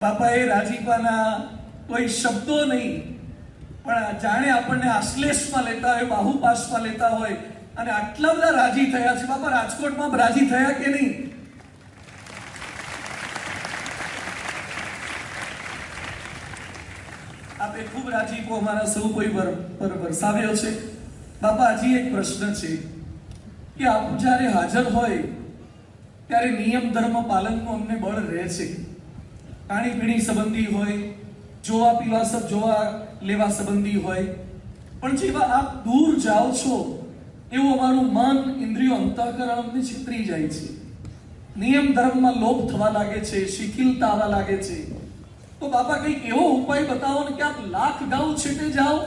બાપાએ રાજીપાના કોઈ શબ્દો નહીં, પણ જાણે આપણને આશ્લેષમાં લેતા હોય બાહુપાસમાં લેતા હોય, અને આટલા બધા રાજી થયા છે. બાપા, રાજકોટમાં રાજી થયા કે નહીં? આપે ખૂબ રાજીપો અમારા સૌ કોઈ પર વરસાવ્યો છે. બાપા, હજી એક પ્રશ્ન છે કે આપ જ્યારે હાજર હોય, ત્યારે નિયમ, ધર્મ, પાલનનું અમને બળ રહે છે. ખાણીપીણી સંબંધી હોય, જોવા પીવા સબ જોવા લેવા સંબંધી હોય, પણ જેવા આપ દૂર જાઓ છો, એવું અમારું મન, ઇન્દ્રિયો અંતઃકરણ અમને છિતરી જાય છે. નિયમ ધર્મમાં લોભ થવા લાગે છે, શિથિલતા આવવા લાગે છે. તો બાપા કંઈક એવો ઉપાય બતાવો ને કે આપ લાખ ગાઉ છેટે જાઓ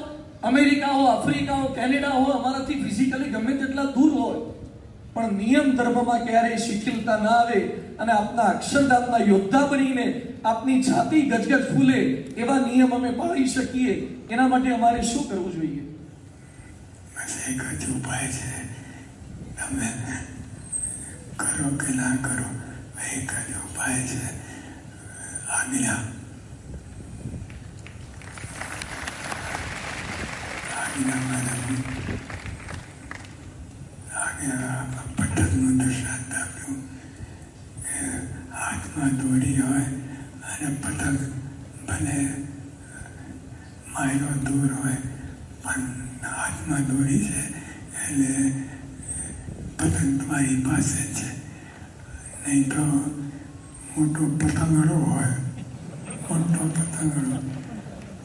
અમેરિકા હો આફ્રિકા હો કેનેડા હો અમારાથી ફિઝિકલી ગમે તેટલા દૂર હોય, પણ નિયમ ધર્મમાં ક્યારેય શિથિલતા ના આવે અને આપના અક્ષરધામના યોદ્ધા બનીને આપની છાતી ગજગજ ફૂલે એવા નિયમ અમે પાળી શકીએ. એના માટે અમારે શું કરવું જોઈએ? એક જ ઉપાય છે, તમે કરો કે ના કરો એક જ ઉપાય છે આજ્ઞા આજ્ઞામાં રમી આજ્ઞા પટકનું દૃષ્ટાંત આપ્યું હાથમાં દોરી હોય અને પતંગ ભલે માયલો દૂર હોય, પણ હાથમાં દોરી છે, એટલે પતંગ તમારી પાસે છે. નહીં તો મોટો પતંગડો હોય, મોટો પતંગડો,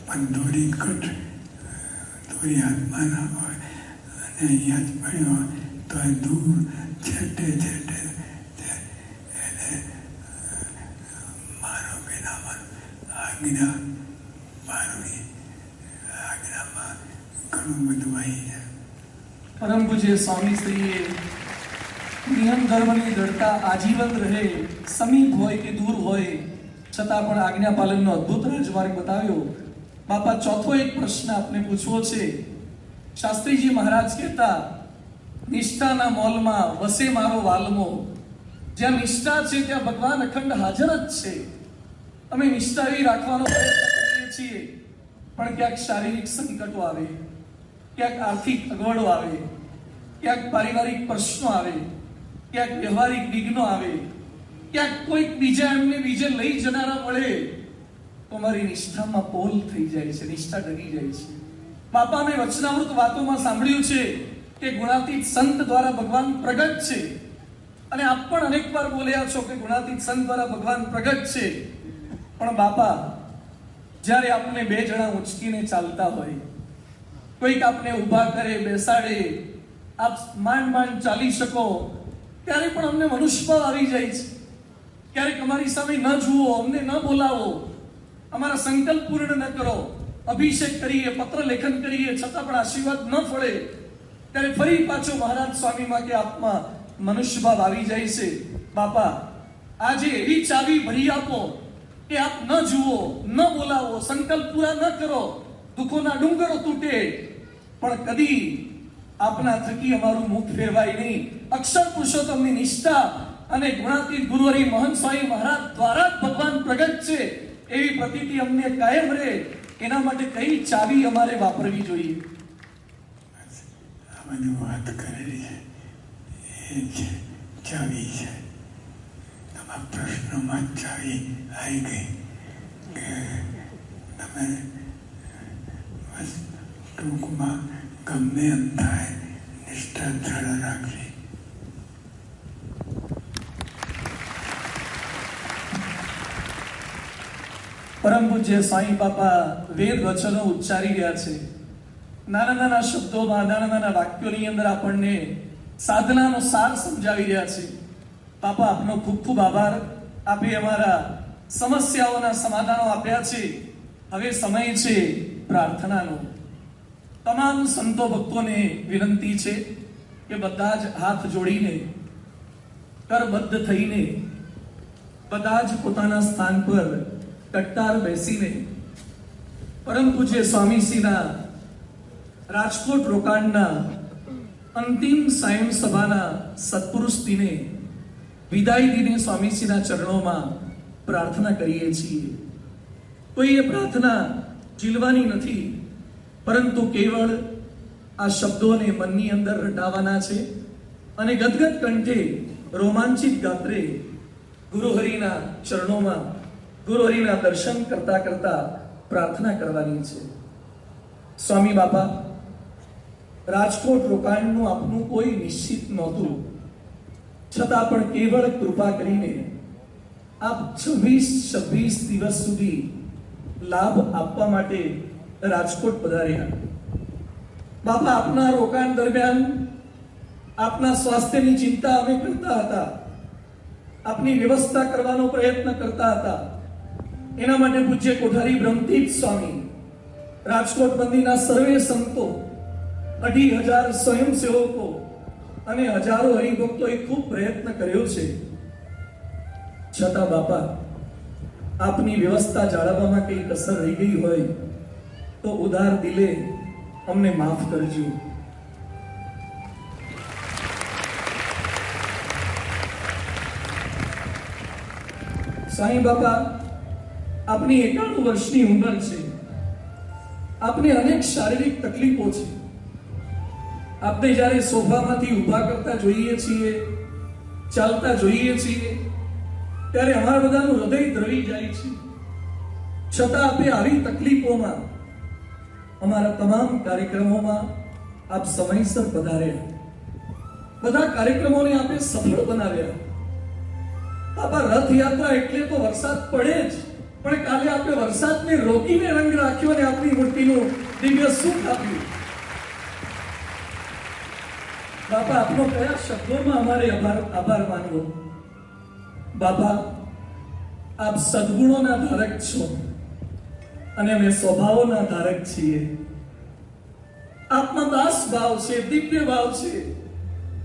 પણ દોરી કટ, દોરી હાથમાં ના હોય, અને જ પડ્યો તો એ દૂર છેટે છેટે છે એટલે મારો વિનામાં આજ્ઞા મારવી આજ્ઞામાં ઘણું બધું આવી પરમ પૂજ્ય સ્વામી શ્રીએ નિયમ ધર્મની દળતા આજીવન રહે સમીપ હોય કે દૂર હોય છતાં પણ આજ્ઞા પાલનનો અદ્ભુત રાજમાર્ગ બતાવ્યો. બાપા, ચોથો એક પ્રશ્ન આપને પૂછવો છે. શાસ્ત્રીજી મહારાજ કહેતા, નિષ્ઠાના મોલમાં વસે મારો વાલમો. જ્યાં નિષ્ઠા છે, ત્યાં ભગવાન અખંડ હાજર જ છે. અમે એવી રાખવાનો પ્રયત્ન કરીએ છીએ. પણ ક્યાંક શારીરિક સંકટો આવે, ક્યાંક આર્થિક અગવડો આવે, ક્યાંક પારિવારિક પ્રશ્નો આવે, ક્યાંક વ્યવહારિક વિઘ્નો આવે, ક્યાંક કોઈક બીજા એમને બીજે લઈ જનારા મળે, તો મારી નિષ્ઠામાં પોલ થઈ જાય છે, નિષ્ઠા ડગી જાય છે. બાપા મેં વચનામૃત વાતોમાં સાંભળ્યું છે કે ગુણાતીત સંત દ્વારા ભગવાન પ્રગટ છે. અને આપ પણ અનેક વાર બોલ્યા છો કે ગુણાતીત સંત દ્વારા ભગવાન પ્રગટ છે. પણ બાપા, જ્યારે આપને બે જણા ઉંચકીને ચાલતા હોય, કોઈક આપને ઊભા કરે, બેસાડે, આપ માંડ માંડ ચાલી શકો, ત્યારે પણ અમને મનુષ્યભાવ આવી જાય છે. ક્યારેક અમારી સામે ન જુઓ, અમને ન બોલાવો. અમારા સંકલ્પ પૂર્ણ ન કરો. અભિષેક કરીએ પત્ર લેખન કરીએ, છતાં પણ આશીર્વાદ ન ફળે. ત્યારે ફરી પાછો મહારાજ સ્વામીમાં કે આપમાં મનુષ્યભાવ આવી જાય છે. બાપા, આજે એવી ચાવી ભરી આપો કે આપ ન જુઓ, ન બોલાવો, સંકલ્પ પૂરા ન કરો, દુઃખોના ડુંગરો તૂટે. પણ કદી આપના થકી અમારું મુખ ફેરવાય નહીં. અક્ષર પુરુષોત્તમની નિષ્ઠા અને ગુણાતીત ગુરુવરી મહંત સ્વામી મહારાજ દ્વારા જ ભગવાન પ્રગટ છે. એવી પ્રતીતિ અમને કાયમ રહે. એના માટે કઈ ચાવી અમારે વાપરવી જોઈએ? વાત કરેલી છે. ચાવી છે. તમારા પ્રશ્નોમાં ચાવી આવી ગઈ કે તમે બસ ટૂંકમાં ગમે એમ થાય, નિષ્ઠા દ્રઢ રાખવી પરમ પૂજ્ય સાંઈ બાપા વેદ વચનો ઉચ્ચારી રહ્યા છે. નાના નાના શબ્દોમાં, નાના નાના વાક્યોની અંદર આપણને સાધનાનો સાર સમજાવી રહ્યા છે. બાપા આપનો ખૂબ ખૂબ આભાર. આપે અમારા સમસ્યાઓના સમાધાનો આપ્યા છે. હવે સમય છે પ્રાર્થનાનો. તમામ સંતો ભક્તોને વિનંતી છે કે બધા જ હાથ જોડીને, કરબદ્ધ થઈને, બધા જ પોતાના સ્થાન પર કટ્ટાર બેસીને પરમ પૂજ્ય સ્વામીશ્રીના રાજકોટ રોકાણના અંતિમ સાયમ સભાના સત્પુરુષ દિને વિદાય દિને સ્વામીજીના ચરણોમાં પ્રાર્થના કરીએ છીએ. કોઈ એ પ્રાર્થના ચીલવાની નથી, પરંતુ કેવળ આ શબ્દોને મનની અંદર રટાવાના છે અને ગદગદ કંઠે રોમાંચિત ગાત્રે ગુરુહરિના ચરણોમાં ગુરુહરિના દર્શન કરતા કરતા પ્રાર્થના કરવાની છે. સ્વામી બાપા, રાજકોટ રોકાણનું આપનું કોઈ નિશ્ચિત નહોતું. છતાં પણ કેવળ કૃપા કરીને આપ છવ્વીસ છવ્વીસ દિવસ સુધી લાભ આપવા માટે રાજકોટ પધાર્યા. બાપા, આપના રોકાણ દરમિયાન આપના સ્વાસ્થ્યની ચિંતા અમે કરતા હતા. આપની વ્યવસ્થા કરવાનો પ્રયત્ન કરતા હતા. એના માટે પૂજ્ય કોઠારી બ્રહ્મતીર્થ સ્વામી, રાજકોટ મંદિરના સર્વે સંતો, અઢી હજાર સ્વયંસેવકો અને હજારો હરિભક્તોએ ખૂબ પ્રયત્ન કર્યો છે. છતાં બાપા, આપની વ્યવસ્થા જાળવવામાં કઈ કસર રહી ગઈ હોય તો ઉદાર દિલે અમને માફ કરજો. સાંઈ બાપા, આપની એકાણું વર્ષની ઉંમર છે. આપને અનેક શારીરિક તકલીફો છે. આપણે જ્યારે સોફામાંથી ઊભા કરતા જોઈએ છીએ, ચાલતા જોઈએ છીએ, ત્યારે અમારા બધાનું હૃદય દ્રવી જાય છે. છતાં આપણે આવી તકલીફોમાં, અમારા તમામ કાર્યક્રમોમાં આપ સમયસર પધાર્યા. બધા કાર્યક્રમોને આપે સફળ બનાવ્યા. બાપા રથયાત્રા એટલે તો વરસાદ પડે જ, પણ કાલે આપણે વરસાદને રોકીને રંગ રાખ્યો અને આપણી મૂર્તિનું દિવ્ય સુખ આપ્યું. બાપા, આપનો કયા શબ્દોમાં અમારે આભાર આભાર માનવો. બાપા, આપ સદગુણોના ધારક છો અને અમે સ્વભાવોના ધારક છીએ. આપમાં દાસ ભાવ છે, દિવ્ય ભાવ છે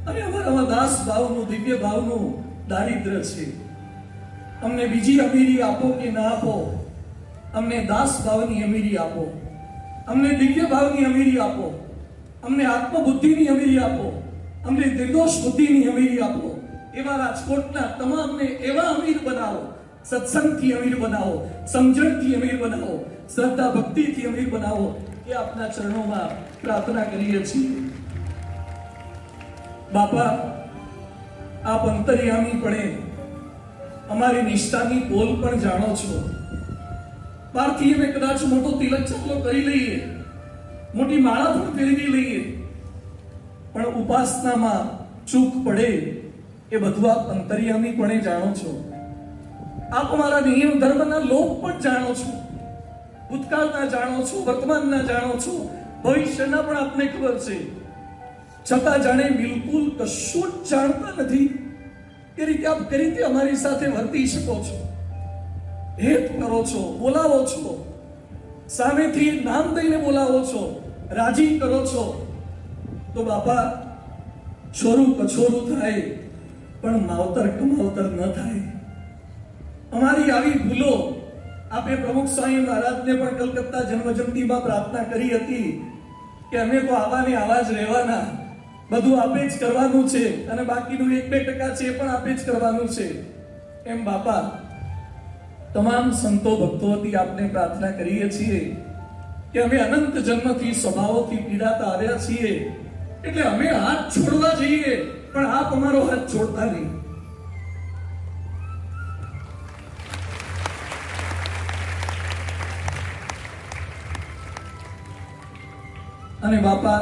અને અમારામાં દાસ ભાવનું, દિવ્ય ભાવનું દારિદ્ર છે. અમને બીજી અમીરી આપો કે ના આપો? અમને દાસ ભાવની અમીરી આપો. અમને દિવ્ય ભાવની અમીરી આપો. અમને આત્મબુદ્ધિની અમીરી આપો. અમને નિર્દોષ બુદ્ધિની અમીરી આપો. એવા રાજકોટના તમામને એવા અમીર બનાવો. સત્સંગથી અમીર બનાવો, સમજણથી અમીર બનાવો શ્રદ્ધા ભક્તિથી અમીર બનાવો એ આપના ચરણોમાં પ્રાર્થના કરીએ છીએ. બાપા, આપ અંતર્યામી પડે અમારી નિષ્ઠાની પોલ પણ જાણો છો. બહારથી અમે કદાચ મોટો તિલક ચાલો કરી લઈએ, મોટી માળા પણ પહેરી લઈએ પણ ઉપાસનામાં ચૂક પડે એ બધું આપ અંતર્યામી પણ જાણો છો. આપ અમારા નિયમ ધર્મના લોક પણ જાણો છો. ભૂતકાળના જાણો છો, વર્તમાનના જાણો છો. ભવિષ્યના પણ આપને ખબર છે. છતાં જાણે બિલકુલ કશું જ જાણતા નથી એ રીતે આપ કઈ રીતે અમારી સાથે વર્તી શકો છો. હેત કરો છો, બોલાવો છો. સામેથી નામ દઈને બોલાવો છો. રાજી કરો છો. તો બાપા, છોરું કછોરું થાય, પણ માવતર કમાવતર ન થાય. અમારી આવી ભૂલો આપે પ્રમુખ સ્વામી મહારાજને પણ કલકત્તા જન્મજયંતિમાં પ્રાર્થના કરી હતી કે અમે તો આવા ને આવા જ રહેવાના. બધું આપે જ કરવાનું છે અને બાકીનું એક બે ટકા છે એ પણ આપે જ કરવાનું છે. એમ બાપા, તમામ સંતો ભક્તો હતી આપને પ્રાર્થના કરીએ છીએ કે અમે અનંત જન્મથી સ્વભાવોથી પીડાતા આવ્યા છીએ. એટલે અમે હાથ છોડવા જઈએ, પણ આપ અમારો હાથ છોડતા નહીં. અને બાપા,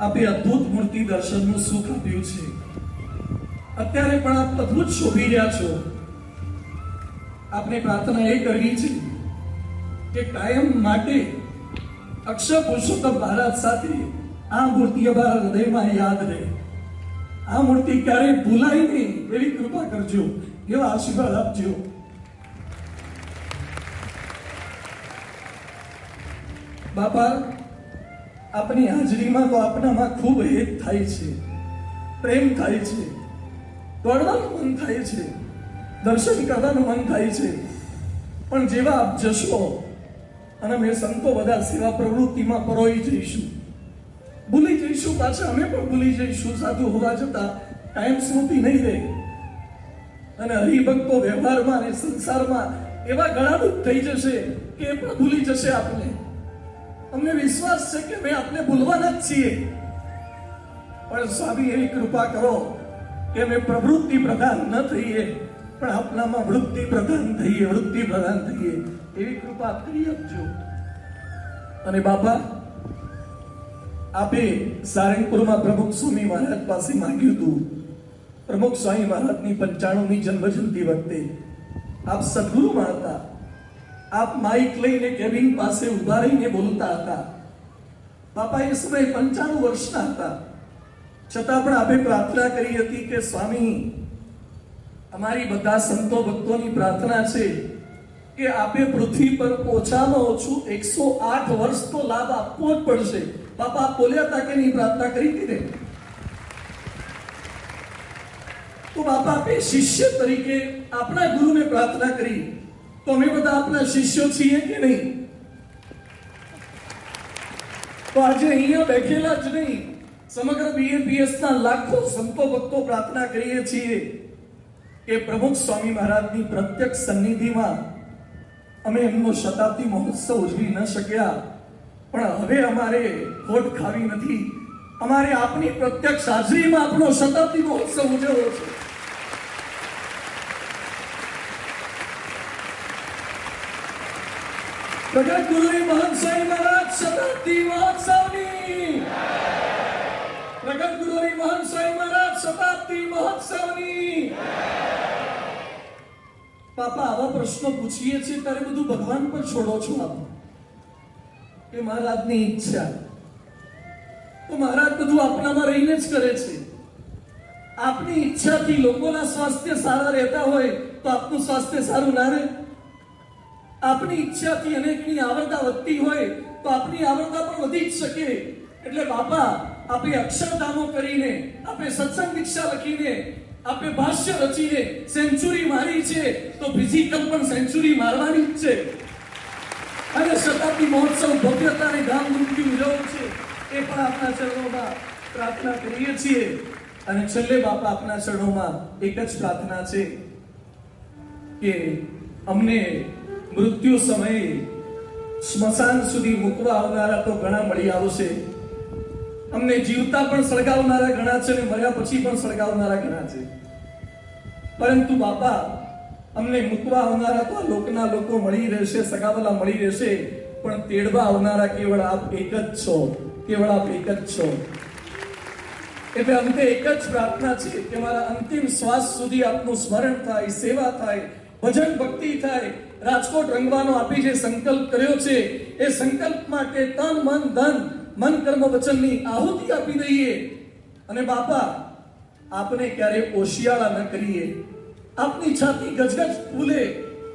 આપે અદ્ભુત મૂર્તિ દર્શનનું સુખ આપ્યું છે. અત્યારે પણ આપ અદ્ભુત શોભી રહ્યા છો. આપને પ્રાર્થના એ કરવી છે કે કાયમ માટે અક્ષર પુરુષોત્તમ મહારાજ સાથે આ મૂર્તિ અમારા હૃદયમાં યાદ રહે. આ મૂર્તિ ક્યારેય ભૂલાય નહીં એવી કૃપા કરજો, એવા આશીર્વાદ આપજો. બાપા, આપની હાજરીમાં તો આપનામાં ખૂબ હેત થાય છે, પ્રેમ થાય છે, દોડવાનું મન થાય છે, દર્શન કરવાનું મન થાય છે. પણ જેવા આપ જશો, અને મેં સંતો બધા સેવા પ્રવૃત્તિમાં પરોઈ જઈશું. જઈશું પાછા અમે પણ ભૂલી જઈશું. સાધુ હોવા છતાં કાયમ સ્મૃતિ નહીં રહે. અને હરિભક્તો વ્યવહારમાં અને સંસારમાં એવા ગળાડૂબ થઈ જશે કે એ પણ ભૂલી જશે આપને. અમને વિશ્વાસ છે કે અમે આપને ભૂલવાના જ છીએ. પણ સ્વામી, એવી કૃપા કરો કે અમે પ્રવૃત્તિ પ્રધાન ન થઈએ, પણ આપનામાં વૃત્તિ પ્રધાન થઈએ, વૃત્તિ પ્રધાન થઈએ. એવી કૃપા કરી આપજો. અને બાપા આપે સારંગપુરમાં પ્રમુખ સ્વામી મહારાજ પાસે માંગ્યું હતું. પ્રમુખ સ્વામી મહારાજની પંચાણુમી જન્મજયંતિ વખતે આપ સદગુરુમાં હતા. આપ માઇક લઈને કેબિન પાસે ઊભા રહીને બોલતા હતા. બાપા એ સમયે પંચાણું વર્ષના હતા. છતાં પણ આપે પ્રાર્થના કરી હતી કે સ્વામી, અમારી બધા સંતો ભક્તોની પ્રાર્થના છે કે આપે પૃથ્વી પર ઓછામાં ઓછું એકસો આઠ વર્ષ તો લાભ આપવો જ પડશે. હતા કે નહીં પ્રાર્થના કરી તો બાપા આપે શિષ્ય તરીકે આપણા ગુરુને પ્રાર્થના કરી તો અમે બધા આપણા શિષ્યો છીએ કે નહીં તો આજે અહીંયા બેઠેલા જ નહીં સમગ્ર બીએપીએસ ના લાખો સંતો ભક્તો પ્રાર્થના કરીએ છીએ કે પ્રમુખ સ્વામી મહારાજની પ્રત્યક્ષ સન્નિધિમાં અમે એમનો શતાબ્દી મહોત્સવ ઉજવી ન શક્યા પણ હવે અમારે ખોટ ખાવી નથી. અમારે આપની પ્રત્યક્ષ હાજરીમાં આપણો શતાબ્દી મહોત્સવ ઉજવવો છે. પ્રગટ ગુરુની મહંત સ્વામી મહારાજ, શતાબ્દી મહોત્સવની! પ્રગટ ગુરુની મહંત સ્વામી મહારાજ, શતાબ્દી મહોત્સવની! પાપા, આવા પ્રશ્નો પૂછીએ છીએ, ત્યારે બધું ભગવાન પર છોડો છો આપ. કે મહારાજની ઈચ્છા. તો મહારાજ બધું આપણામાં રહીને જ કરે છે. આપની ઈચ્છાથી લોકોના સ્વાસ્થ્ય સારા રહેતા હોય તો આપનું સ્વાસ્થ્ય સારું ના રહે. આપની ઈચ્છાથી અનેકની આવડતા વધતી હોય તો આપની આવડતા પણ વધી જ શકે. એટલે બાપા, આપે અક્ષરધામો કરીને, આપે સત્સંગ દીક્ષા લખીને, આપે ભાષ્ય રચીને સેન્ચુરી મારી છે, તો ફિઝિકલ પણ સેન્ચુરી મારવાની જ છે. અને શતાબ્દી મહોત્સવ ભવ્યતા અને ધામધૂમથી ઉજવવો છે, એ પણ આપના ચરણોમાં પ્રાર્થના કરીએ છીએ. અને છેલ્લે બાપા આપના ચરણોમાં એક જ પ્રાર્થના છે કે અમને મૃત્યુ સમયે સ્મશાન સુધી મૂકવા આવનારા તો ઘણા મળી આવશે. અમને જીવતા પણ સળગાવનારા ઘણા છે અને મર્યા પછી પણ સળગાવનારા ઘણા છે. પરંતુ બાપા અમને મૂકવા આવનારા તો લોકના લોકો મળી રહેશે, સગાવલા મળી રહેશે, પણ તેડવા આવનારા કેવળ આપ એક જ છો, કેવળ આપ એક જ છો. એટલે અંતે એક જ પ્રાર્થના છે કે મારા અંતિમ શ્વાસ સુધી આપનું સ્મરણ થાય, સેવા થાય, ભજન ભક્તિ થાય. રાજકોટ રંગવાનો આપી જે સંકલ્પ કર્યો છે, એ સંકલ્પ માટે તન, મન, ધન, મન, કર્મ, વચનની આહુતિ આપી દઈએ. અને બાપા, આપને ક્યારે ઓશિયાળા ન કરીએ. આપની છાતી ગજગજ ફૂલે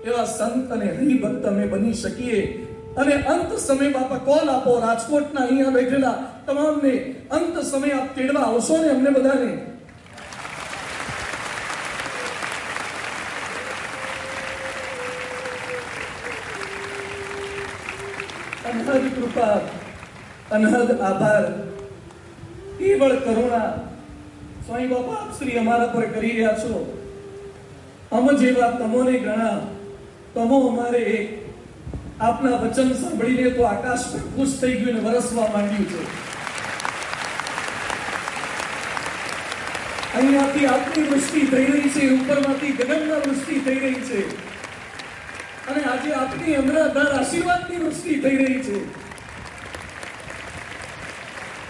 એવા સંત અને હરિભક્ત અમે બની શકીએ. અને અંત સમય બાપા કોલ આપો, રાજકોટના અહીંયા બેઠેલા તમામને અંત સમય આપ તેડવા આવશો ને અમને બધાને? અનહદ કૃપા, અનહદ આભાર. કેવળ કરુણા. સ્વામી બાપા, આપ શ્રી અમારા પર કરી રહ્યા છો. અમ જેવા તમોને ગણા તમો અમારે એક. આપના વચન સાંભળીને તો આકાશ પર ખુશ થઈ ગયું અને વરસવા માંડ્યું છે. અહીંયાથી આપની વૃષ્ટિ થઈ રહી છે, ઉપરમાંથી ગગનના વૃષ્ટિ થઈ રહી છે. અને આજે આપની અમરાધાર આશીર્વાદની વૃષ્ટિ થઈ રહી છે.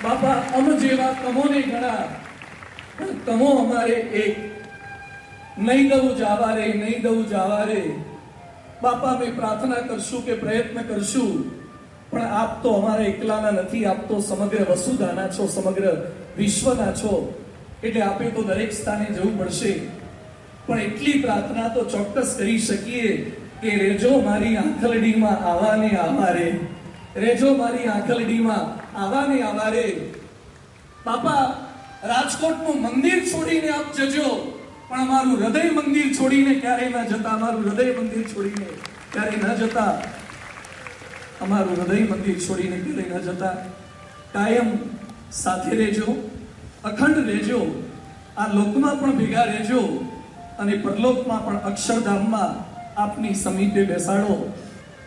બાપા અમ જેવા તમોને ગણા તમો અમારે એક. નહીં દઉં જાવા રે, નહીં દઉં જાવા રે. બાપા, અમે પ્રાર્થના કરશું કે પ્રયત્ન કરશું, પણ આપ તો અમારા એકલાના નથી, આપ તો સમગ્ર વસુધાના છો, સમગ્ર વિશ્વના છો. એટલે આપે તો દરેક સ્થાને જવું પડશે. પણ એટલી પ્રાર્થના તો ચોક્કસ કરી શકીએ કે રેજો મારી આંખલડીમાં આવાને આવારે રેજો મારી આંખલડીમાં આવાને આવારે બાપા, રાજકોટનું મંદિર છોડીને આપ જજો. પણ અમારું હૃદય મંદિર છોડીને ક્યારેય ના જતા, અમારું હૃદય મંદિર છોડીને ક્યારેય ના જતા. અમારું હૃદય મંદિર છોડીને ક્યારેય ના જતા. કાયમ સાથે રહેજો, અખંડ રહેજો, આ લોકમાં પણ ભેગા રહેજો અને પરલોકમાં પણ અક્ષરધામમાં આપની સમીપે બેસાડો.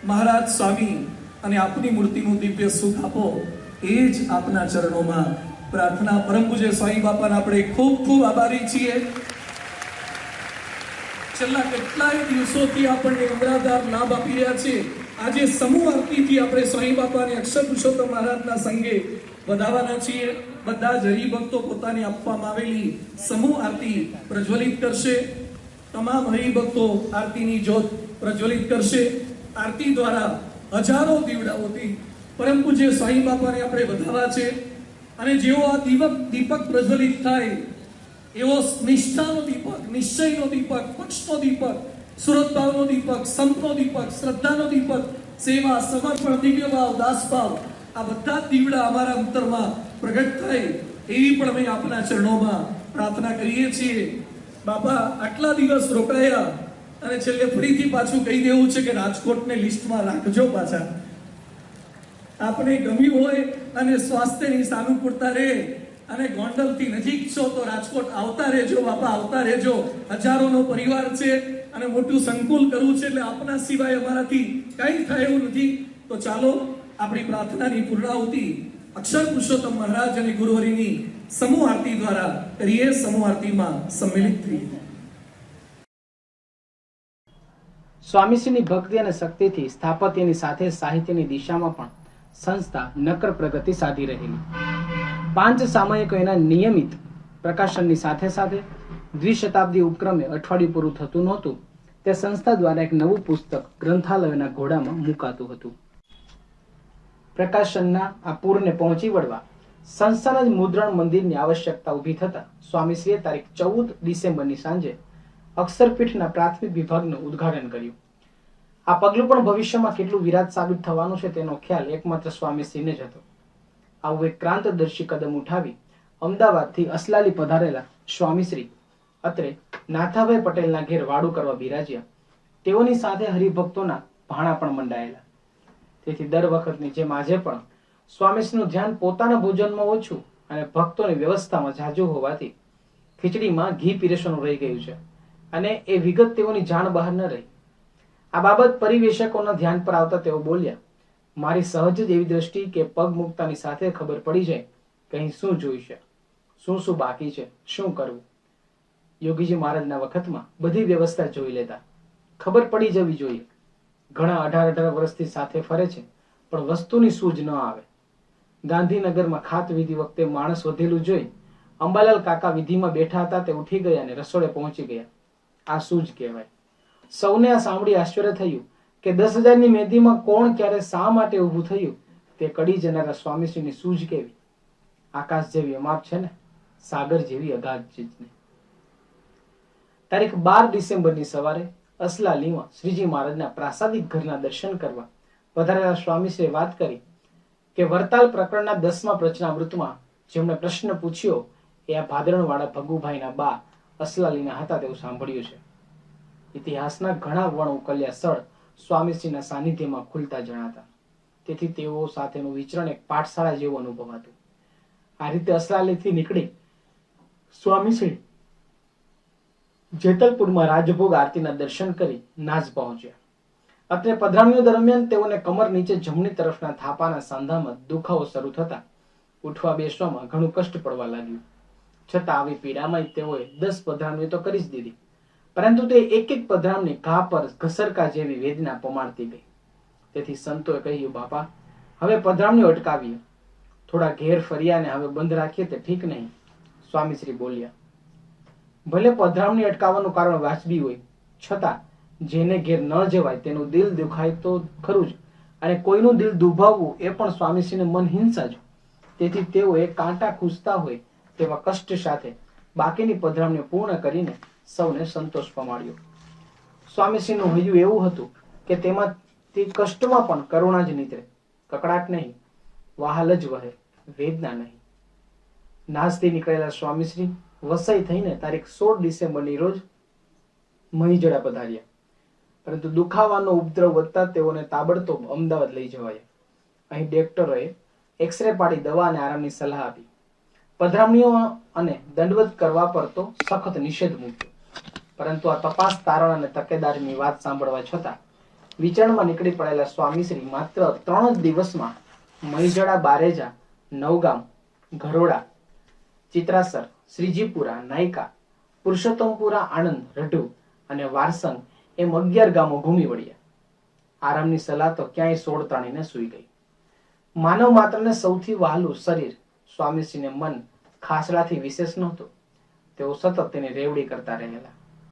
મહારાજ સ્વામી અને આપની મૂર્તિનું દિવ્ય સુખ આપો. એ જ આપના ચરણોમાં પ્રાર્થના. પરમ પૂજ્ય સ્વામી બાપાના આપણે ખૂબ ખૂબ આભારી છીએ. છેલ્લા કેટલાય દિવસોથી આપણને અમરાધાર લાભ આપી રહ્યા છે. આજે સમૂહ આરતીથી આપણે સ્વામી બાપાને અક્ષર પુરુષોત્તમ મહારાજના સંગે વધાવવાના છીએ. બધા જ હરિભક્તો પોતાને આપવામાં આવેલી સમૂહ આરતી પ્રજ્વલિત કરશે. તમામ હરિભક્તો આરતીની જ્યોત પ્રજ્વલિત કરશે. આરતી દ્વારા હજારો દીવડાઓથી પરમ પૂજ્ય સ્વામી બાપાને આપણે વધારવા છે અને જેવો આ દીપક દીપક પ્રજ્વલિત થાય એવો નિષ્ઠાનો દીપક નિશ્ચયનો દીપક પક્ષનો દીપક સુરતભાવનો દીપક સંતનો દીપક શ્રદ્ધાનો દીપક સેવા સમર્પણ દિવ્યભાવ ભાવ દાસ આ બધા દીવડા અમારા અંતરમાં પ્રગટ થાય એવી પણ અમે આપના ચરણોમાં પ્રાર્થના કરીએ છીએ. બાપા, આટલા દિવસ રોકાયા અને છેલ્લે ફરીથી પાછું કહી દેવું છે કે રાજકોટને લિસ્ટમાં રાખજો પાછા. આપને ગમ્યું હોય અને સ્વાસ્થ્યની સાનુકૂળતા રહે. અને ગોંડલથી નજીક છો તો રાજકોટ આવતા રહેજો, બાપા આવતા રહેજો. હજારોનો પરિવાર છે અને મોટું સંકુલ કરવું છે એટલે આપના સિવાય અમારાથી કંઈ થાય એવું નથી. તો ચાલો, આપણી પ્રાર્થનાની પૂર્ણાહુતિ અક્ષર પુરુષોત્તમ મહારાજ અને ગુરુહરિની સમૂહ આરતી દ્વારા કરીએ, સમૂહ આરતીમાં સંમેલિત થઈએ. સ્વામીશ્રીની ભક્તિ અને શક્તિથી સ્થાપત્યની સાથે સાહિત્યની દિશામાં પણ સંસ્થા નકર પ્રગતિ સાધી રહેલી. પાંચ સામયિકો એના નિયમિત પ્રકાશનની સાથે સાથે દ્વિશતાબ્દી ઉપક્રમે અઠવાડિયું પૂરું થતું નહોતું. તે સંસ્થા દ્વારા એક નવું પુસ્તક ગ્રંથાલયના ઘોડામાં મુકાતું હતું. પ્રકાશનના આ પૂરને પહોંચી વળવા સંસ્થાના જ મુદ્રણ મંદિરની આવશ્યકતા ઊભી થતા સ્વામીશ્રીએ તારીખ ચૌદ ડિસેમ્બરની સાંજે અક્ષરપીઠના પ્રાથમિક વિભાગનું ઉદ્ઘાટન કર્યું. આ પગલું પણ ભવિષ્યમાં કેટલું વિરાટ સાબિત થવાનું છે તેનો ખ્યાલ એકમાત્ર સ્વામીશ્રીને જ હતો. આવું એક ક્રાંતદર્શી કદમ ઉઠાવી અમદાવાદથી અસલાલી પધારેલા સ્વામીશ્રી, અત્રે નાથાભાઈ પટેલના ઘેર વાડું કરવા બિરાજ્યા. તેઓની સાથે હરિભક્તોના ભાણા પણ મંડાયેલા. તેથી દર વખતની જેમ આજે પણ સ્વામીશ્રીનું ધ્યાન પોતાના ભોજનમાં ઓછું અને ભક્તોની વ્યવસ્થામાં જાજુ હોવાથી ખીચડીમાં ઘી પીરસવાનું રહી ગયું છે અને એ વિગત તેઓની જાણ બહાર ન રહી. આ બાબત પરિવેશકોના ધ્યાન પર આવતા તેઓ બોલ્યા મારી સહજ જ એવી દ્રષ્ટિ કે પગ મૂકતાની સાથે ખબર પડી જાય કે અહીં શું જોઈશે શું શું બાકી છે, શું કરવું. યોગીજી મહારાજના વખતમાં બધી વ્યવસ્થા જોઈ લેતા. ખબર પડી જવી જોઈએ. ઘણા અઢાર અઢાર વર્ષથી સાથે ફરે છે, પણ વસ્તુની સૂઝ ન આવે. ગાંધીનગરમાં ખાત વિધિ વખતે માણસ વધેલું જોઈ અંબાલાલ કાકા વિધિમાં બેઠા હતા તે ઉઠી ગયા અને રસોડે પહોંચી ગયા. આ સૂઝ કહેવાય. સૌને આ સાંભળી આશ્ચર્ય થયું કે દસ હજારની મેદીમાં કોણ ક્યારે શા માટે ઊભું થયું, તે કડી જનારા સ્વામીશ્રીની સૂઝ કેવી? આકાશ જેવી અમાપ છે ને, સાગર જેવી અગાધ ચીજને. તારીખ બાર ડિસેમ્બરની સવારે અસલાલીમાં શ્રીજી મહારાજના પ્રાસાદિક ઘરના દર્શન કરવા વધારેલા સ્વામીશ્રીએ વાત કરી કે વરતાલ પ્રકરણના દસમા પ્રચનામૃતમાં જેમણે પ્રશ્ન પૂછ્યો, એ આ ભાદરણવાળા ભગુભાઈના બા અસલાલીના હતા તેવું સાંભળ્યું છે. ઇતિહાસના ઘણા વણ ઉકલ્યા સ્થળ સ્વામીશ્રીના સાનિધ્યમાં ખુલતા જણાતા. તેથી તેઓ સાથેનું વિચરણ એક પાઠશાળા જેવું અનુભવાતું. આ રીતે અસલાલીથી નીકળી સ્વામીશ્રી જેતલપુરમાં રાજભોગ આરતીના દર્શન કરી નાજ પહોંચ્યા. અત્રે પધરામણીઓ દરમિયાન તેઓને કમર નીચે જમણી તરફના થાપાના સાંધામાં દુખાવો શરૂ થતા ઉઠવા બેસવામાં ઘણું કષ્ટ પડવા લાગ્યું. છતાં આવી પીડામાં તેઓએ દસ પધરામણીઓ તો કરી જ દીધી. પરંતુ તે એક એક પધરામની ઘા પર ઘસરકા જેવી વેદના પમાડતી ગઈ. તેથી સંતોએ કહ્યું, બાપા, હવે પધરામણીઓ અટકાવીએ. થોડા ઘેર ફર્યા હવે બંધ રાખીએ તે ઠીક નહીં. સ્વામીશ્રી બોલ્યા, ભલે પધરામણી અટકાવવાનું કારણ વાજબી હોય, છતાં જેને ઘેર ન જવાય તેનું દિલ દુખાય તો ખરું જ અને કોઈનું દિલ દુભાવવું એ પણ સ્વામીશ્રીને મન હિંસા જ તેથી તેઓએ કાંટા ખૂંચતા હોય તેવા કષ્ટ સાથે બાકીની પધરામને પૂર્ણ કરીને સૌને સંતોષ પમાડ્યો. સ્વામીશ્રીનું હૈયું એવું હતું કે તેમાંથી કષ્ટમાં પણ કરુણા જ નીતરે. કકડાટ નહીં, વાહલ જ વહે, વેદના નહીં. નાસથી નીકળેલા સ્વામીશ્રી વસાઈ થઈને તારીખ સોળ ડિસેમ્બરની રોજ મહીજડા પધાર્યા. પરંતુ દુખાવાનો ઉપદ્રવ વધતા તેઓને તાબડતોબ અમદાવાદ લઈ જવાયા. અહીં ડોક્ટરોએ એક્સરે પાડી દવા અને આરામની સલાહ આપી. પધરામણીઓ અને દંડવત કરવા પર તો સખત નિષેધ મૂક્યો. પરંતુ આ તપાસ તારણ અને તકેદારીની વાત સાંભળવા છતાં વિચારણમાં નીકળી પડેલા સ્વામીશ્રી માત્ર ત્રણ દિવસમાં મહીજડા, બારેજા, નવગામ, ઘરોડા, ચિત્રાસર, શ્રીજીપુરા, નાયકા, પુરુષોત્તમપુરા, આણંદ, રઢુ અને વારસંગ એમ અગિયાર ગામો ઘૂમી વળ્યા. આરામની સલાહ તો ક્યાંય સોળ તાણીને સૂઈ ગઈ. માનવ માત્રને સૌથી વહાલું શરીર સ્વામીશ્રીને મન ખાસડાથી વિશેષ નહોતું. તેઓ સતત તેની રેવડી કરતા રહેલા.